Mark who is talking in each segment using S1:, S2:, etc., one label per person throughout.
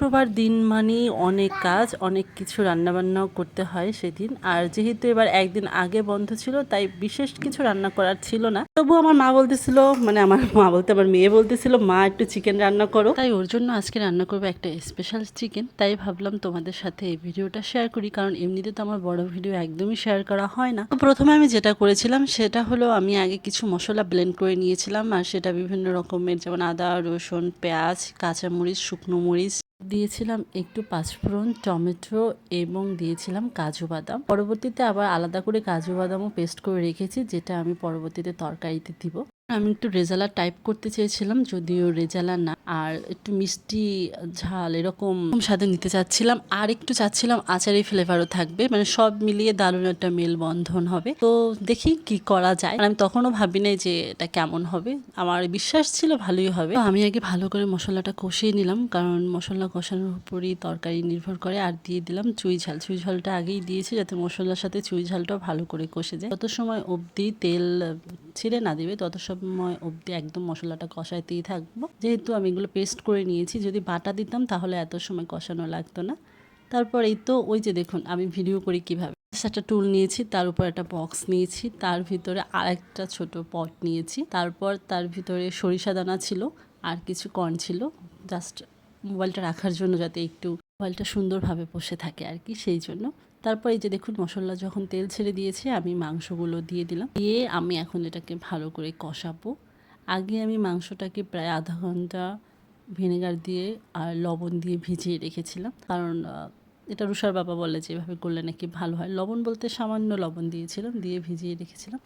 S1: শুক্রবার দিন মানেই অনেক কাজ, অনেক কিছু রান্নাবান্নাও করতে হয় সেদিন। আর যেহেতু এবার একদিন আগে বন্ধ ছিল, তাই বিশেষ কিছু রান্না করার ছিল না। তবু আমার মা বলতেছিল মানে আমার মা বলতে আমার মেয়ে বলতেছিল, মা, একটু চিকেন রান্না করো। তাই ওর জন্য আজকে রান্না করব একটা স্পেশাল চিকেন তাই ভাবলাম তোমাদের সাথে এই ভিডিওটা শেয়ার করি, কারণ এমনিতে তো আমার বড় ভিডিও একদমই শেয়ার করা হয় না। তো প্রথমে আমি যেটা করেছিলাম, সেটা হলো আমি আগে কিছু মশলা ব্লেন্ড করে নিয়েছিলাম, আর সেটা বিভিন্ন রকমের, যেমন আদা, রসুন, পেঁয়াজ, কাঁচামরিচ, শুকনো মরিচ। দিয়েছিলাম একটু পাঁচফোড়ন, টমেটো এবং দিয়েছিলাম কাজু বাদাম। পরবর্তীতে আবার আলাদা করে কাজু বাদামও পেস্ট করে রেখেছি, যেটা আমি পরবর্তীতে তরকারিতে দিব। আমি একটু রেজালা টাইপ করতে চেয়েছিলাম, যদিও রেজালা না। আর একটু মিষ্টি ঝাল এরকম স্বাদে নিতে চাচ্ছিলাম। আর একটু চাচ্ছিলাম আচারি ফ্লেভারও থাকবে। মানে সব মিলিয়ে দারুণ একটা মেলবন্ধন হবে। তো দেখি কি করা যায়। আমি তখনও ভাবি নাই যে এটা কেমন হবে। আমার বিশ্বাস ছিল ভালোই হবে। আমি আগে ভালো করে মশলাটা কষিয়ে নিলাম। কারণ মশলা কষানোর উপরই তরকারি নির্ভর করে। আর দিয়ে দিলাম চুই ঝাল। চুই ঝালটা আগেই দিয়েছি যাতে মশলার সাথে চুই ঝালটাও ভালো করে কষে যায়। তত সময় অবধি তেল ছিঁড়ে না দিবে, তত সময় অবধি একদম মশলাটা কষাইতেই থাকব। যেহেতু আমি এগুলো পেস্ট করে নিয়েছি। যদি বাটা দিতাম তাহলে এত সময় কষানো লাগতো না। তারপর এই তো ওই যে দেখুন, আমি ভিডিও করি কীভাবে। একটা টুল নিয়েছি, তার উপর একটা বক্স নিয়েছি, তার ভিতরে আরেকটা ছোট পট নিয়েছি। তারপর তার ভিতরে সরিষা দানা ছিল আর কিছু কর্ন ছিল। জাস্ট মোবাইলটা রাখার জন্য যাতে একটু মোবাইলটা সুন্দরভাবে বসে থাকে আর কি, সেই জন্য। তারপর এই যে দেখুন, মশলা যখন তেল ছেড়ে দিয়েছে, আমি মাংসগুলো দিয়ে দিলাম। দিয়ে আমি এখন এটাকে ভালো করে কষাবো। আগে আমি মাংসটাকে প্রায় আধা ঘণ্টা ভিনেগার দিয়ে আর লবণ দিয়ে ভিজিয়ে রেখেছিলাম। কারণ এটা রুষার বাবা বলে যে এভাবে করলে নাকি ভালো হয়। লবণ বলতে সামান্য লবণ দিয়েছিলাম, দিয়ে ভিজিয়ে রেখেছিলাম।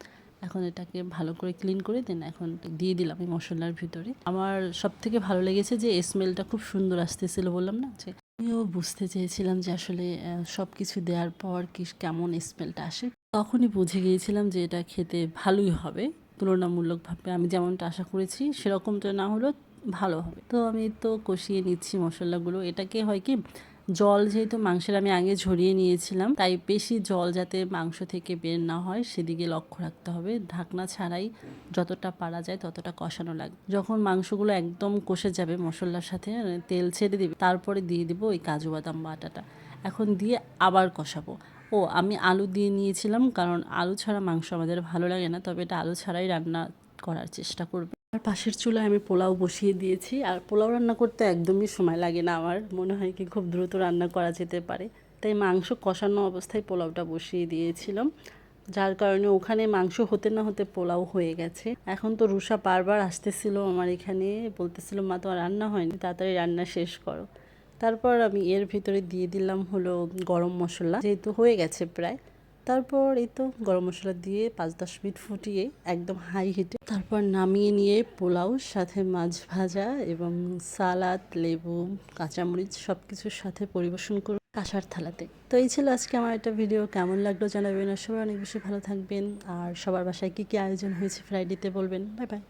S1: এখন এটাকে ভালো করে ক্লিন করে দেন এখন দিয়ে দিলাম এই মশলার ভিতরে। আমার সব থেকে ভালো লেগেছে যে স্মেলটা খুব সুন্দর আসতেছিল বললাম না যে, আমিও বুঝতে চেয়েছিলাম যে আসলে সব কিছু দেওয়ার পর কি কেমন স্মেলটা আসে। তখনই বুঝে গিয়েছিলাম যে এটা খেতে ভালোই হবে। তুলনামূলকভাবে আমি যেমনটা আশা করেছি, সেরকমটা না হলেও ভালো হবে। তো আমি তো কষিয়ে নিচ্ছি মশলাগুলো। এটাকে হয় কি, জল যেহেতু মাংসের আমি আগে ঝরিয়ে নিয়েছিলাম, তাই বেশি জল যাতে মাংস থেকে বের না হয়, সেদিকে লক্ষ্য রাখতে হবে। ঢাকনা ছাড়াই যতটা পারা যায় ততটা কষানো লাগবে। যখন মাংসগুলো একদম কষে যাবে মশলার সাথে মানে তেল ছেড়ে দিবে, তারপরে দিয়ে দিব ওই কাজু বাদাম বাটাটা। এখন দিয়ে আবার কষাবো। ও, আমি আলু দিয়ে নিয়েছিলাম, কারণ আলু ছাড়া মাংস আমাদের ভালো লাগে না, তবে এটা আলু ছাড়াই রান্না করার চেষ্টা করবে। আর পাশের চুলায় আমি পোলাও বসিয়ে দিয়েছি। আর পোলাও রান্না করতে একদমই সময় লাগে না আমার। মনে হয় কি খুব দ্রুত রান্না করা যেতে পারে। তাই মাংস কষানো অবস্থায় পোলাওটা বসিয়ে দিয়েছিলাম। যার কারণে ওখানে মাংস হতে না হতে পোলাও হয়ে গেছে। এখন তো রুষা বারবার আসতেছিল আমার এখানে। বলতেছিল, মা, তোমার রান্না হয়নি? তাড়াতাড়ি রান্না শেষ করো। তারপর আমি এর ভিতরে দিয়ে দিলাম হলো গরম মশলা। যেহেতু হয়ে গেছে প্রায়। তারপর এই তো গরম মশলা দিয়ে পাঁচ দশ মিনিট ফুটিয়ে একদম হাই হিটে তারপর নামিয়ে নিয়ে পোলাও, সাথে মাছ ভাজা এবং সালাদ, লেবু, কাঁচামরিচ সব কিছুর সাথে পরিবেশন করুন কাঁসার থালাতে। তো এই ছিল আজকে আমার একটা ভিডিও কেমন লাগল জানাবেন আর সবাই অনেক বেশি ভালো থাকবেন। আর সবার বাসায় কী কী আয়োজন হয়েছে ফ্রাইডেতে বলবেন। Bye bye